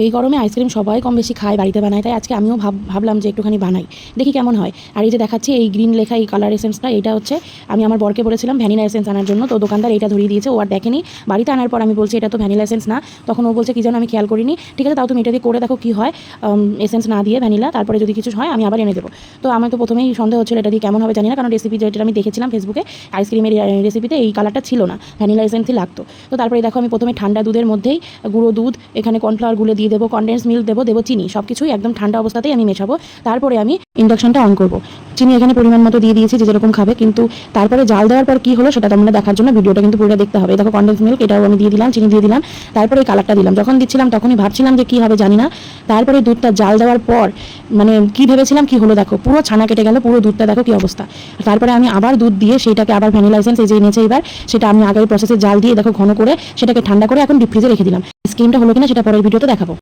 এই গরমে আইসক্রিম সবাই কম বেশি খায়, বাড়িতে বানায়, তাই আজকে আমিও ভাব ভাবলাম যে একটুখানি বানাই। দেখি কেমন হয়। আর এই যে দেখাচ্ছি, এই গ্রিন লেখা, এই কালার এসেন্সটা এটা হচ্ছে, আমি আমার বরকে বলেছিলাম ভ্যানিলা এসেন্স আনার জন্য, তো দোকানদার এটা ধরিয়ে দিয়েছে, ও আর দেখেনি। বাড়িতে আনার পর আমি বলছি, এটা তো ভ্যানিলা এসেন্স না। তখন ও বলছে, কি যেন আমি খেয়াল করিনি। ঠিক আছে, তাও তুমি এটা দিয়ে করে দেখো কি হয়। এসেন্স না দিয়ে ভ্যানিলা তারপরে যদি কিছু হয়, আমি আবার এনে দেবো। তো আমার তো প্রথমেই সন্দেহ হচ্ছিল, এটা দিয়ে কেমন হবে জানি না, কারণ রেসিপি যেটা আমি দেখেছিলাম ফেসবুকে আইসক্রিমের রেসিপিতে এই কালারটা ছিল না। ভ্যানিলা এসেন্সই লাগতো। তো তারপরে দেখো, আমি প্রথমে ঠান্ডা দুধের মধ্যেই গুঁড়ো দুধ, এখানে কর্নফ্লাওয়ার গুলে দিয়ে দেবো কনডেন্স মিল্ক দেবো দেবো চিনি সব কিছুই একদম ঠান্ডা অবস্থাতেই আমি মেশাবো। তারপরে আমি ইন্ডাকশনটা অন করব। চিনি এখানে পরিমাণ মতো দিয়ে দিয়েছি যে যেরকম খাবে, কিন্তু তারপরে জাল দেওয়ার পর কি হলো সেটা তোমরা দেখার জন্য ভিডিওটা কিন্তু পুরো দেখতে হবে। দেখো কন্ডেন্স মিল্ক এটাও আমি দিয়ে দিলাম, চিনি দিয়ে দিলাম, তারপরে এই কালারটা দিলাম। যখন দিচ্ছিলাম তখনই ভাবছিলাম যে কি হবে জানি না। তারপরে দুধটা জাল দেওয়ার পর মানে কি ভেবেছিলাম, কি হলো দেখো, পুরো ছানা কেটে গেল, পুরো দুধটা দেখো কি অবস্থা। তারপরে আমি আবার দুধ দিয়ে সেটাকে আবার ভ্যানিলা এসেন্স এই যে এনেছে এবার, সেটা আমি আগের প্রসেসে জাল দিয়ে দেখো ঘন করে সেটাকে ঠান্ডা করে এখন ডিপ ফ্রিজে রেখে দিলাম। স্কিমটা হলো কিনা সেটা পরের ভিডিওতে দেখাবো।